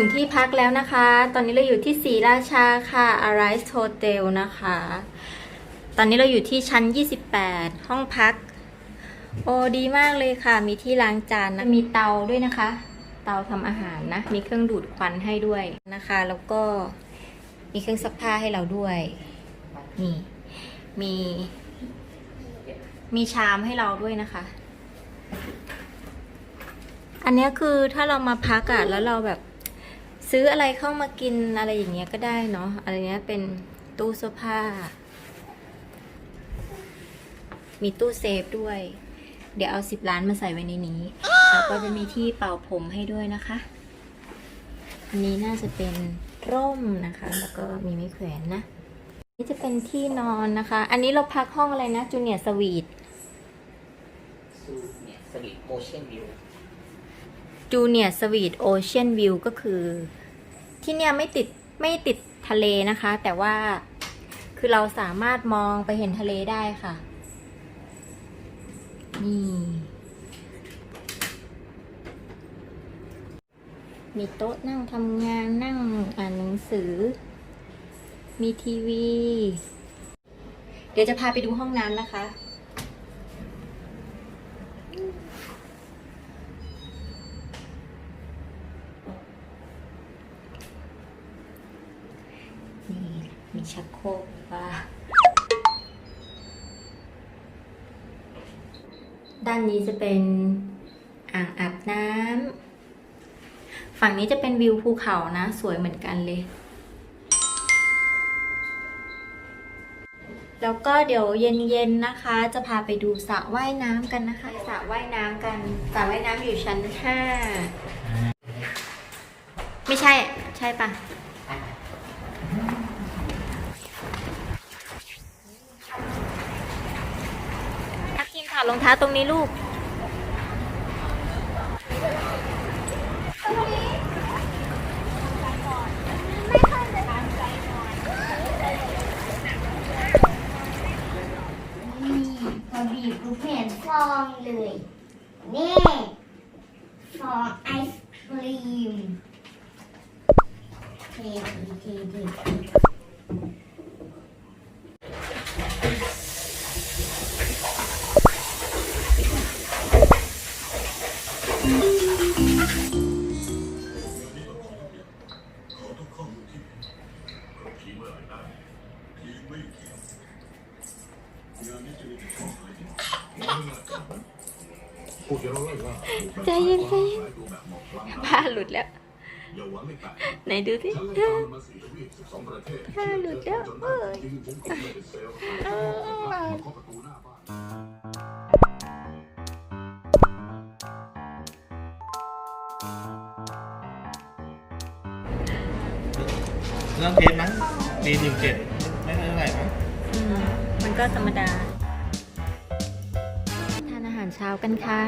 ถึงที่พักแล้วนะคะ ตอนนี้เราอยู่ที่ศรีราชาค่ะ Arise Hotel นะคะ ตอนนี้เราอยู่ที่ชั้น 28 ห้องพัก โอ้ดีมากเลยค่ะ มีที่ล้างจานนะ มีเตาด้วยนะคะ เตาทำอาหารนะ มีเครื่องดูดควันให้ด้วยนะคะ แล้วก็มีเครื่องซักผ้าให้เราด้วย นี่ มี มีชามให้เราด้วยนะคะอันนี้คือถ้าเรามาพักอะแล้วเราแบบ ซื้ออะไรเข้ามากินอะไรอย่างเงี้ยก็ได้เนาะอะไรเนี้ยเป็นตู้เสื้อผ้า มีตู้เซฟด้วย เดี๋ยวเอาสิบล้านมาใส่ไว้ในนี้ แล้วก็จะมีที่เป่าผมให้ด้วยนะคะ อันนี้น่าจะเป็นร่มนะคะ แล้วก็มีไม้แขวนนะนี่จะเป็นที่นอนนะคะ อันนี้เราพักห้องอะไรนะจูเนียร์สวีทซูเนี่ยสวีทโอเชียนวิว จูเนียร์สวีทโอเชียนวิวก็คือ ที่เนี่ยไม่ติดไม่ติดทะเลนะคะ แต่ว่าคือเราสามารถมองไปเห็นทะเลได้ค่ะ นี่ มีโต๊ะนั่งทำงานนั่งอ่านหนังสือ มีทีวี เดี๋ยวจะพาไปดูห้องน้ำนะคะ นี่ มีชักโครกว่าด้านนี้จะเป็นอ่างอาบน้ำ ฝั่งนี้จะเป็นวิวภูเขานะ สวยเหมือนกันเลย แล้วก็เดี๋ยวเย็นๆนะคะ จะพาไปดูสระว่ายน้ำกันนะคะ สระว่ายน้ำกัน สระว่ายน้ำอยู่ชั้นห้า ไม่ใช่ ใช่ปะ ทักทีมถอดรองเท้าตรงนี้ลูก นี่พอบีบปุ๊บเห็นฟองเลย นี่ฟองไอศครีมเทดีเท ใจเย็นใจเย็นผ้าหลุดแล้วไหนดูสิผ้าหลุดแล้วเอ้ยเอ เรื่องเพชรมั้งปีหนึ่งเจ็ดไม่เท่าไหร่มั้งอืมมันก็ธรรมดา ทานอาหารเช้ากันค่ะ